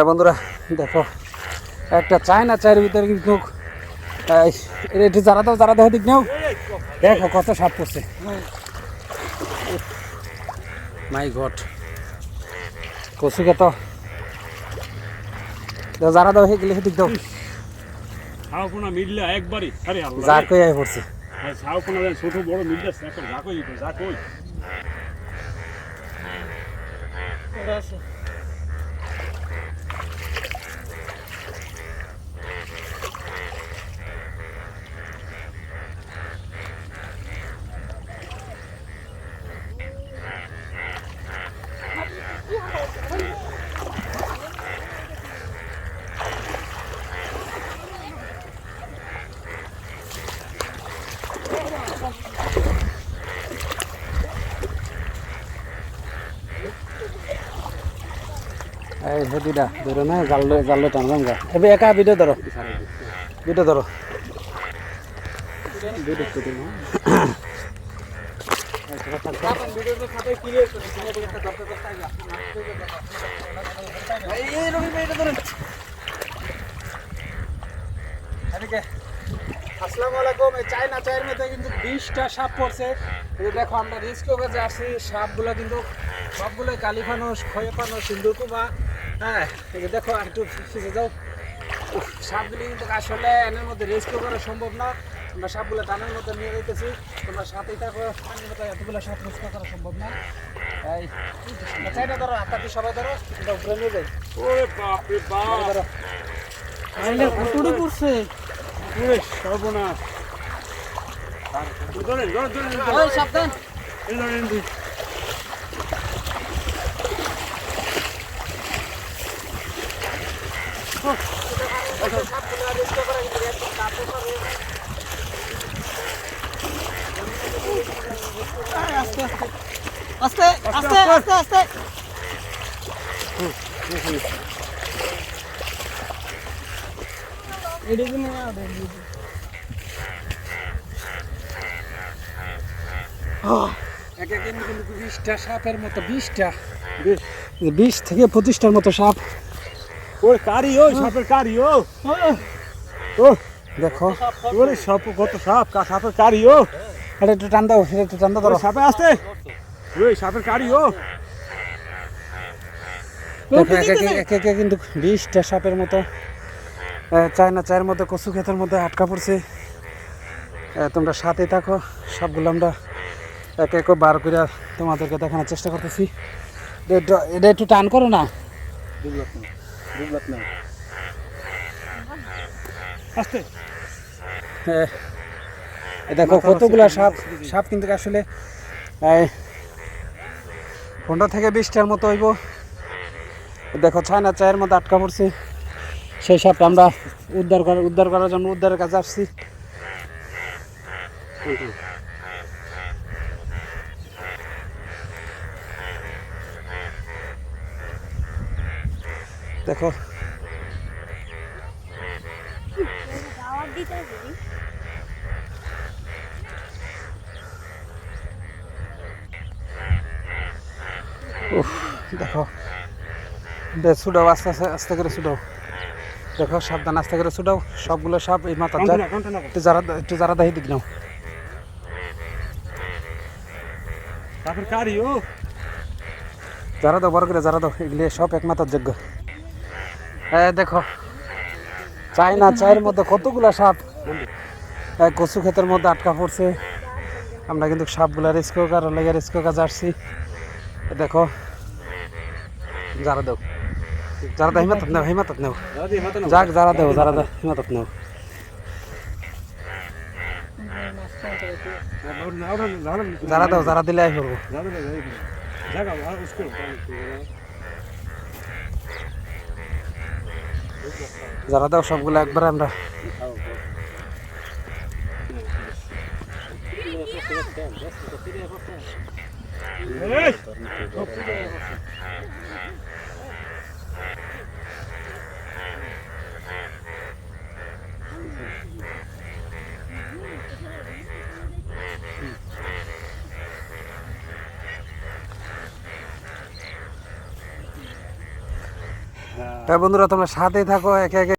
হ্যাঁ বন্ধুরা দেখো একটা চায়না চায়ের ভিতরে কিন্তু এই, এটা যারা দাও যারা দেখো দিক নাও। দেখো কত সাপ পড়ছে মাই গড কচু কত? যারা দাও সেগুলো সেদিক দাও। সাউপনা মিললে একবারই। আরে আল্লাহ। যা কই আই পড়ছে। সাউপনা ছোট বড় মিললে এখন যা কই যা কই। এই হেদিটা ভিডিও ভিডিও চায়না চায়ের মধ্যে কিন্তু বিশটা সাপ পড়ছে। দেখো, আমরা রিস্ক করে আসছি সাপগুলো কিন্তু সবগুলোই কালী ফানুস খয়ে ফানুস সিন্দুর কুমা হ্যাঁ দেখো আর একটু ফিসে যাও। উফ, সাপগুলি কিন্তু আসলে এনের মধ্যে রেস্কিউ করা সম্ভব না। আমরা সাপগুলো টানের মধ্যে নিয়ে যেতেছি তোমরা সাথেই থাকো মতো এতগুলো সাপ রেস্কিউ করা সম্ভব না। এই চাইটা ধরো হাতাতে সবাই ধরো এটা উপরে নিয়ে যাই। ওরে বাপ। রে ধরো। সর্বনাশ। ধরেন ধরেন ধরেন সাবধান। এই ধরেন দুই সাপগুলো রেস্কিউ করা কিন্তু একদম কাছে পাবে আস্তে আস্তে। আস্তে আস্তে। আস্তে এদিকে নিয়ে আও দেখি। এক এক কিন্তু কিন্তু বিশটা সাপের মতো বিশটা। বিশ থেকে পঁচিশটার মতো সাপ। ওই কারি ওই সাপের কারি ও। ও দেখো। ওরে সাপ কত সাপ কা সাপের কারি ও। এটা একটু টান দাও এটা একটু টান দাও ওরে সাপে আসতে ওই সাপের কারি ও। কিন্তু বিশটা সাপের মতো আহ, চায়না চায়ের মতো কচু ক্ষেতের মধ্যে আটকা পড়ছে। তোমরা সাথে থাকো সবগুলো আমরা এক এক বার করে তোমাদেরকে দেখানোর চেষ্টা করতেছি। এটা একটু টান করো না। এ দেখো কতগুলা সাপ সাপ কিন্তু আসলে পনেরো থেকে বিশটার মতো হইব। দেখো চায়না চায়ের মতো আটকা পড়ছে। সেই সাপটা আমরা উদ্ধার করার উদ্ধার করার জন্য উদ্ধারের কাছে আসছি। দেখো। দেখো। ছুটাও আস্তে আস্তে আস্তে করে ছুটাও। দেখো সাবধান আস্তে করে ছুটাও। সবগুলো সাপ এই মাথা একটু যারা একটু যারা দেখি দিক নাও। যারা দাও বড় করে যারা দাও এগুলি সব একমাত্র যোগ্য। হ্যাঁ দেখো। চাই না চায়ের মধ্যে কতগুলা সাপ? কচু ক্ষেতের মধ্যে আটকা পড়ছে। আমরা কিন্তু সাপগুলা রেস্কিউ করার লেগে রেস্কিউ কাজে আসছি। দেখো। যারা দাও। যারা দাও হিমাতত নেও হিমাতত নেও। যাক, যারা দেও, যারা দাও হিমাতত নেও। যারা দাও, যারা দিলে আই করব। যারা দাও সবগুলো একবার আমরা এই! হ্যাঁ বন্ধুরা তোমরা সাথেই থাকো একে একে